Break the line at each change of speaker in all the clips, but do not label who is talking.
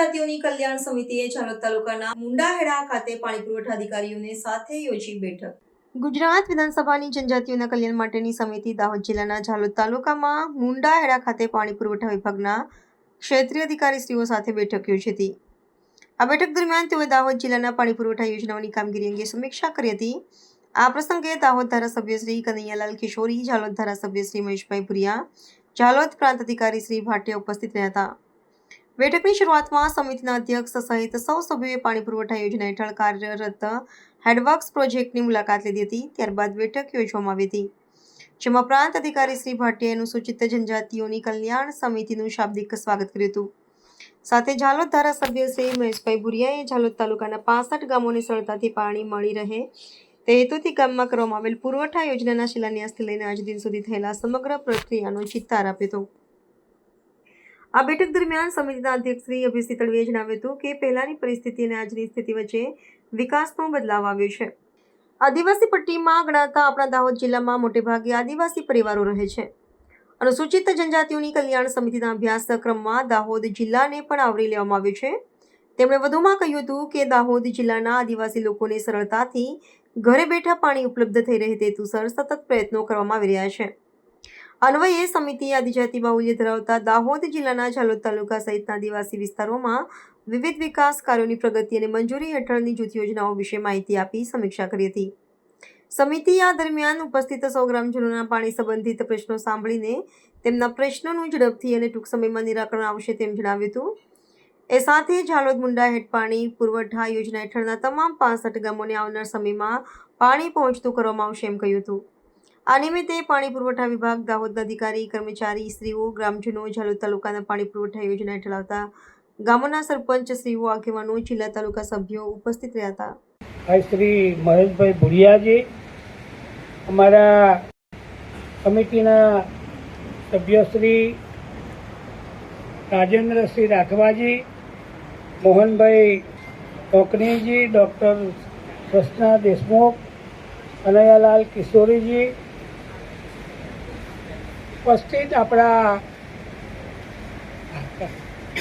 જનજાતિઓની કલ્યાણ સમિતિએ ચાલોદ તાલુકાના મુંડાહેડા ખાતે પાણી પુરવઠા અધિકારીઓને સાથે યોજી બેઠક. ગુજરાત વિધાનસભાની જનજાતિઓના કલ્યાણ માટેની સમિતિ દાહોદ જિલ્લાના ઝાલોદ તાલુકામાં મુંડાહેડા ખાતે પાણી પુરવઠા વિભાગના ક્ષેત્રીય અધિકારીશ્રીઓ સાથે બેઠક યોજી હતી આ બેઠક દરમિયાન તેઓએ દાહોદ જિલ્લાના પાણી પુરવઠા યોજનાઓની કામગીરી અંગે સમીક્ષા કરી હતી. આ પ્રસંગે દાહોદ ધારાસભ્ય શ્રી કનૈયાલાલ કિશોરી ઝાલોદ ધારાસભ્ય શ્રી મહેશભાઈ ભુરિયા ઝાલોદ પ્રાંત અધિકારી શ્રી ભાટિયા ઉપસ્થિત રહ્યા હતા. બેઠકની શરૂઆતમાં સમિતિના અધ્યક્ષ સહિત સૌ સભ્યોએ પાણી પુરવઠા યોજના હેઠળ કાર્યરત હેડવર્ક્સ પ્રોજેક્ટની મુલાકાત લીધી હતી. ત્યારબાદ બેઠક યોજવામાં આવી હતી. જેમાં પ્રાંત અધિકારી શ્રી ભાટિયાએ અનુસૂચિત જનજાતિઓની કલ્યાણ સમિતિનું શાબ્દિક સ્વાગત કર્યું હતું. સાથે ઝાલોદ ધારાસભ્ય શ્રી મહેશભાઈ ભુરિયાએ ઝાલોદ તાલુકાના પાસઠ ગામોને સરળતાથી પાણી મળી રહે તે હેતુથી ગામમાં કરવામાં આવેલ પુરવઠા યોજનાના શિલાન્યાસથી લઈને આજ દિન સુધી થયેલા સમગ્ર પ્રક્રિયાનો ચિત્તાર આપ્યો હતો. આ બેઠક દરમિયાન સમિતિના અધ્યક્ષ શ્રી અભિષેક તળવીએ જણાવ્યું હતું કે પહેલાની પરિસ્થિતિ અને આજની સ્થિતિ વચ્ચે વિકાસનો બદલાવ આવ્યો છે. આદિવાસી પટ્ટીમાં ગણાતા આપણા દાહોદ જિલ્લામાં મોટેભાગે આદિવાસી પરિવારો રહે છે. અનુસૂચિત જનજાતિઓની કલ્યાણ સમિતિના અભ્યાસક્રમમાં દાહોદ જિલ્લાને પણ આવરી લેવામાં આવ્યો છે. તેમણે વધુમાં કહ્યું હતું કે દાહોદ જિલ્લાના આદિવાસી લોકોને સરળતાથી ઘરે બેઠા પાણી ઉપલબ્ધ થઈ રહે તે હેતુસર સતત પ્રયત્નો કરવામાં આવી રહ્યા છે. અન્વયે સમિતિ આદિજાતિ બાહુલ્ય ધરાવતા દાહોદ જિલ્લાના ઝાલોદ તાલુકા સહિતના આદિવાસી વિસ્તારોમાં વિવિધ વિકાસ કાર્યોની પ્રગતિ અને મંજૂરી હેઠળની જૂથ યોજનાઓ વિશે માહિતી આપી સમીક્ષા કરી હતી. સમિતિ આ દરમિયાન ઉપસ્થિત સૌ ગ્રામજનોના પાણી સંબંધિત પ્રશ્નો સાંભળીને તેમના પ્રશ્નોનું ઝડપથી અને ટૂંક સમયમાં નિરાકરણ આવશે તેમ જણાવ્યું હતું. એ સાથે ઝાલોદ મુંડા હેઠ પાણી પુરવઠા યોજના હેઠળના તમામ પાસઠ ગામોને આવનાર સમયમાં પાણી પહોંચતું કરવામાં આવશે એમ કહ્યું હતું. આ નિમિત્તે પાણી પુરવઠા વિભાગ દાહોદના અધિકારી, કર્મચારી શ્રીઓ ગ્રામજનો, ઝાલોદ તાલુકાના પાણી પુરવઠા યોજના હેઠળ આવતા ગામોના સરપંચ શ્રીઓ આગેવાનો, જિલ્લા તાલુકા સભ્યો ઉપસ્થિત રહ્યા હતા.
શ્રી મહેશભાઈ ભુડિયાજી અમારા કમિટીના સભ્યશ્રી રાજેન્દ્રસિંહ રાઠવાજી મોહનભાઈ કોકનીજી ડૉક્ટર કૃષ્ણા દેશમુખ કનૈયાલાલ કિશોરીજી ઉપસ્થિત આપણા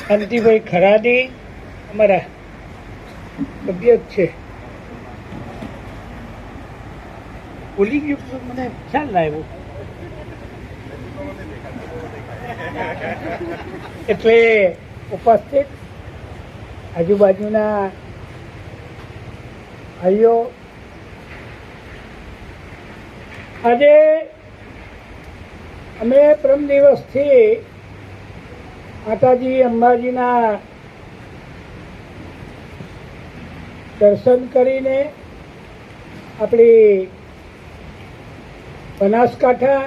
કાંતિભાઈ ખરાદી અમારા સભ્ય છે. ભૂલી ગયું મને ખ્યાલ ના આવ્યો. એટલે ઉપસ્થિત આજુબાજુના ભાઈઓ, આજે અમે પ્રમ દિવસથી માતાજી, અંબાજીના દર્શન કરીને આપણી બનાસકાંઠા,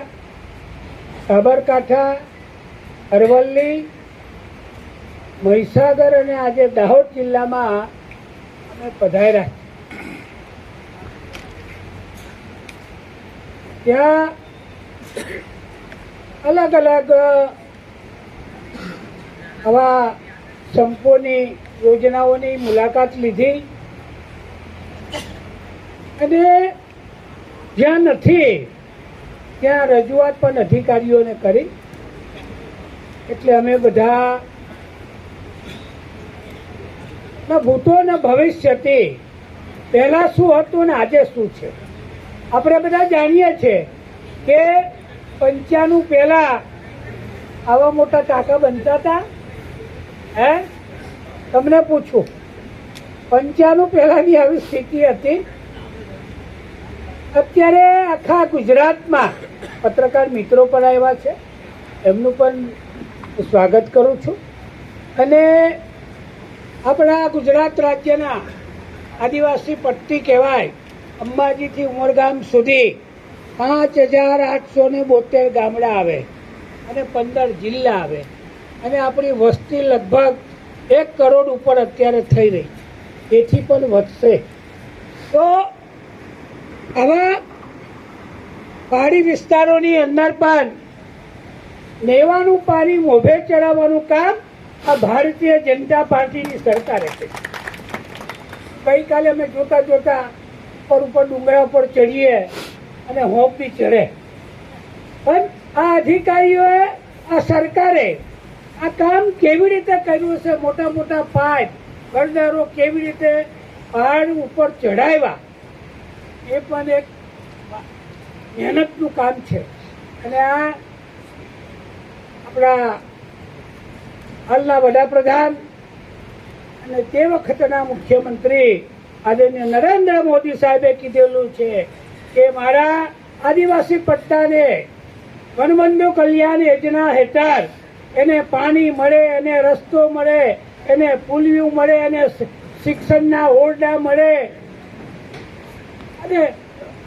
સાબરકાંઠા, અરવલ્લી, મહીસાગર અને આજે દાહોદ જિલ્લામાં અમે પધાર્યા ત્યાં અલગ અલગ આવા સંપોની યોજનાઓની મુલાકાત લીધી. અને જ્યાં નથી, ત્યાં રજૂઆત પણ અધિકારીઓને કરી. એટલે અમે બધા ભૂતો ને ભવિષ્યથી પહેલા શું હતું ને આજે શું છે? આપણે બધા જાણીએ છીએ કે પંચાણું પહેલાં આવા મોટા ટાંકા બનતા હતા? હે? તમને પૂછું. પંચાણું પહેલાની આવી સ્થિતિ હતી? અત્યારે આખા ગુજરાતમાં પત્રકાર મિત્રો પણ આવ્યા છે. એમનું પણ સ્વાગત કરું છું. અને આપણા ગુજરાત રાજ્યના આદિવાસી પટ્ટી કહેવાય અંબાજીથી ઉમરગામ સુધી પાંચ હજાર આઠસો ને બોતેર ગામડા આવે અને પંદર જિલ્લા આવે. અને આપણી વસ્તી લગભગ એક કરોડ ઉપર અત્યારે થઈ રહી એથી પણ વધશે. તો આવા પહાડી વિસ્તારોની અંદર પણ નેવાનું પાણી, મોભે ચડાવવાનું કામ આ ભારતીય જનતા પાર્ટીની સરકારે છે. ગઈકાલે અમે જોતા જોતા ઉપર ઉપર ડુંગરા ઉપર ચડીએ. અને હોમ બી ચડે પણ આ અધિકારીઓએ, આ સરકારે, આ કામ કેવી રીતે કર્યું છે? મોટા મોટા પાઇપ ગરદારો કેવી રીતે પહાડ ઉપર ચડાવ્યા એ પણ એક મહેનતનું કામ છે. અને આ આપણા હાલના વડાપ્રધાન અને તે વખતના મુખ્યમંત્રી આદરણીય નરેન્દ્ર મોદી સાહેબે કીધેલું છે કે મારા આદિવાસી પટ્ટાને વનબંધુ કલ્યાણ યોજના હેઠળ એને પાણી મળે, એને રસ્તો મળે, એને પુલિયું મળે, એને શિક્ષણના ઓરડા મળે. અને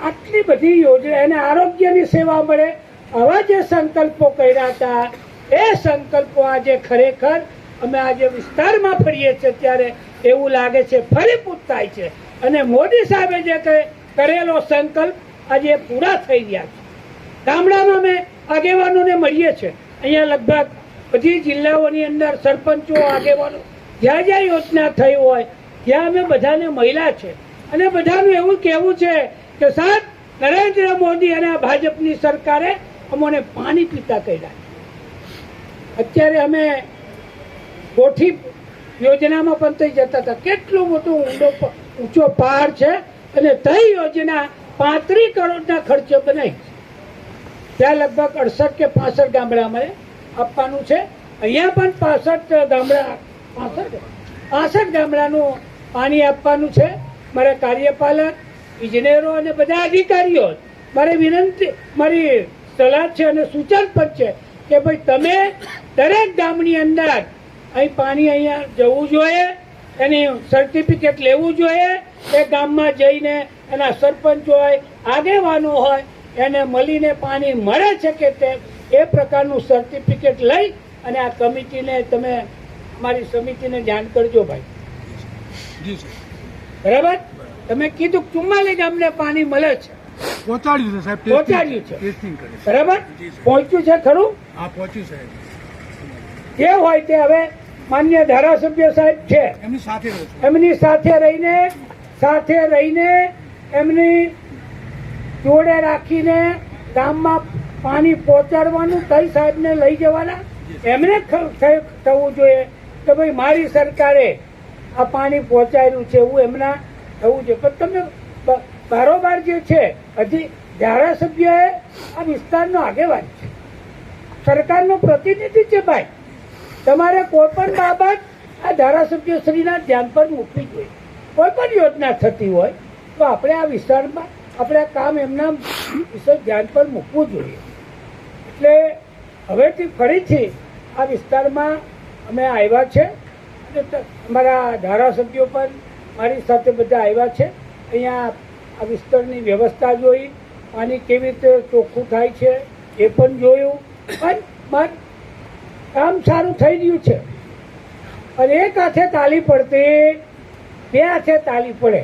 આટલી બધી યોજના, એને આરોગ્યની સેવા મળે. આવા જે સંકલ્પો કર્યા હતા, એ સંકલ્પો આજે ખરેખર અમે આજે વિસ્તારમાં ફરીએ છીએ. ત્યારે એવું લાગે છે ફરીભૂત થાય છે. અને મોદી સાહેબે જે ક- કરેલો સંકલ્પ આજે પૂરા થઈ ગયા છે. ગામડામાં અમે આગેવાનોને મળીએ છીએ. અહીંયા લગભગ બધી જિલ્લાઓની અંદર સરપંચો, આગેવાનો જ્યાં જ્યાં યોજના થઈ હોય, ત્યાં અમે બધાને મળ્યા છે. અને બધાનું એવું કહેવું છે કે સાહેબ, નરેન્દ્ર મોદી અને ભાજપની સરકારે અમોને પાણી પીતા કર્યા અત્યારે અમે કોઠી યોજનામાં પણ થઈ જતા હતા. કેટલું મોટું ઊંડો ઊંચો પહાડ છે. અને તઈ યોજના પાંત્રીસ કરોડના ખર્ચે બનાવી ત્યાં લગભગ અડસઠ કે પાસઠ ગામડામાં આપવાનું છે. અહીંયા પણ પાસઠ ગામડા, પાસઠ પાસઠ ગામડાનું પાણી આપવાનું છે. મારા કાર્યપાલક, ઇજનેરો અને બધા અધિકારીઓ મારે વિનંતી, મારી સલાહ છે અને સૂચન પણ છે કે ભાઈ તમે દરેક ગામની અંદર અહીં પાણી અહીંયા જવું જોઈએ. એની સર્ટિફિકેટ લેવું જોઈએ એ ગામમાં જઈને એના સરપંચ હોય આગેવાનો હોય એને મળીને પાણી મળે છે કે તે એ પ્રકારનું સર્ટિફિકેટ લઈ અને આ કમિટીને તમે અમારી સમિતિને જાણ કરજો ભાઈ. બરાબર? તમે કીધું ચુમ્માલી ગામને પાણી મળે છે.
પહોંચાડ્યું છે સાહેબ
પહોંચાડ્યું છે. બરાબર? પહોંચ્યું છે ખરું?
હા પહોંચ્યું સાહેબ.
જે હોય તે હવે માન્ય ધારાસભ્ય સાહેબ છે.
એમની સાથે
એમની સાથે રહીને સાથે રહીને એમની જોડે રાખીને ગામમાં પાણી પહોંચાડવાનું કઈ સાહેબને લઈ જવાના? એમને થવું જોઈએ કે ભાઈ મારી સરકારે આ પાણી પહોંચાડ્યું છે એવું એમના થવું જોઈએ. પણ તમે કારોબાર બારોબાર જે છે હજી ધારાસભ્ય આ વિસ્તારનો આગેવાન છે. સરકારનો પ્રતિનિધિ છે ભાઈ. તમારે કોઈ પણ બાબત આ ધારાસભ્ય શ્રીના ધ્યાન પર મૂકવી જોઈએ. કોઈ પણ યોજના થતી હોય, તો આપણે આ વિસ્તારમાં આપણે આ કામ એમના વિશે ધ્યાન પર મૂકવું જોઈએ. એટલે હવેથી ફરીથી આ વિસ્તારમાં અમે આવ્યા છે. અમારા ધારાસભ્યો પણ મારી સાથે બધા આવ્યા છે. અહીંયા આ વિસ્તારની વ્યવસ્થા જોઈ પાણી કેવી રીતે ચોખ્ખું થાય છે એ પણ જોયું. પણ કામ સારું થઈ ગયું છે. અને એક હાથે તાલી પડતી બે હાથે તાલી પડે.